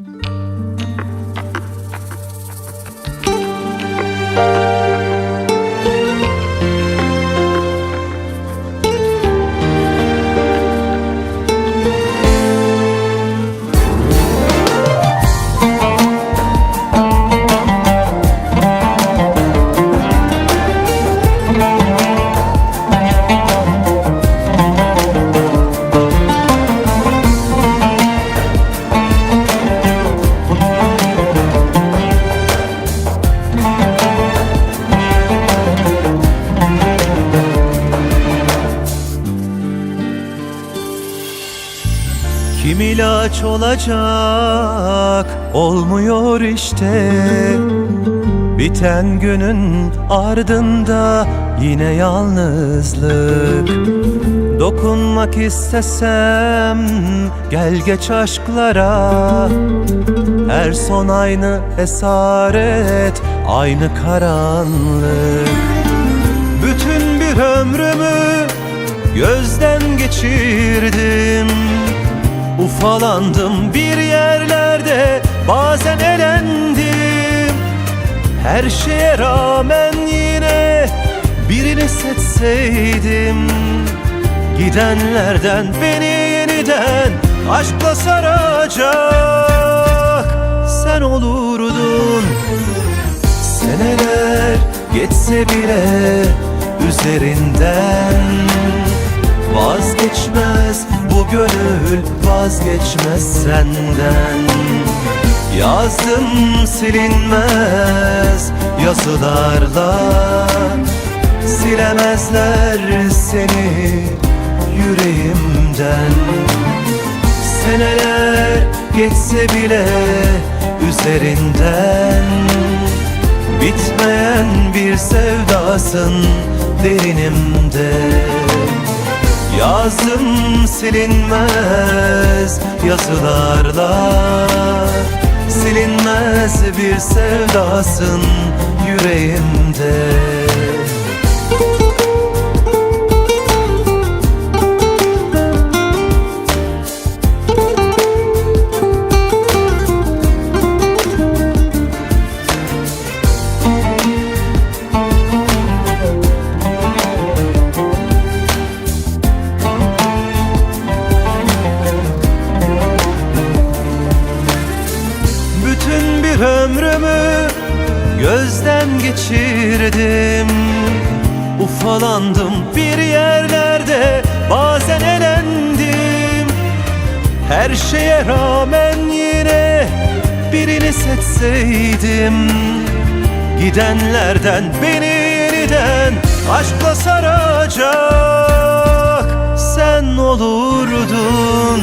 Música Kim ilaç olacak? Olmuyor işte. Biten günün ardında yine yalnızlık. Dokunmak istesem gel geç aşklara. Her son aynı esaret aynı karanlık. Bütün bir ömrümü gözden geçirdim Ufalandım bir yerlerde bazen elendim. Her şeye rağmen yine birini seçseydim. Gidenlerden beni yeniden aşkla saracak Sen olurdun. Seneler geçse bile üzerinden Vazgeçmez bu gönül vazgeçmez senden. Yazdım silinmez yazılarla Silemezler seni yüreğimden. Seneler geçse bile üzerinden. Bitmeyen bir sevdasın derinimde Yazdım silinmez yazılarla. Silinmez bir sevdasın yüreğimde ömrümü gözden geçirdim. Ufalandım bir yerlerde bazen elendim. Her şeye rağmen yine birini seçseydim. Gidenlerden beni yeniden aşkla saracak Sen olurdun.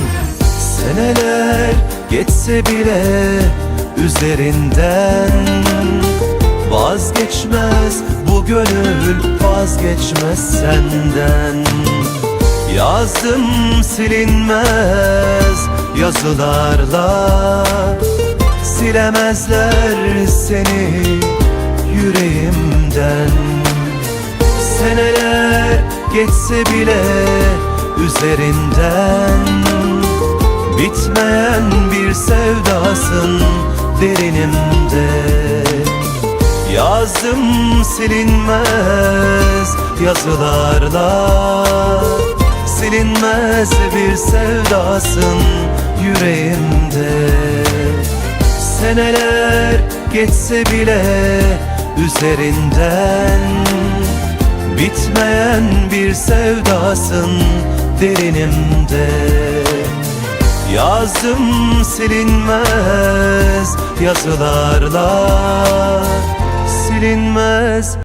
Seneler geçse bile üzerinden Vazgeçmez bu gönül vazgeçmez senden. Yazdım silinmez yazılarla Silemezler seni yüreğimden. Seneler geçse bile üzerinden Bitmeyen bir sevdasın derinimde. Yazdım silinmez yazılarla. Silinmez bir sevdasın yüreğimde. Seneler geçse bile üzerinden Bitmeyen bir sevdasın derinimde Yazdım silinmez yazılarla Silinmez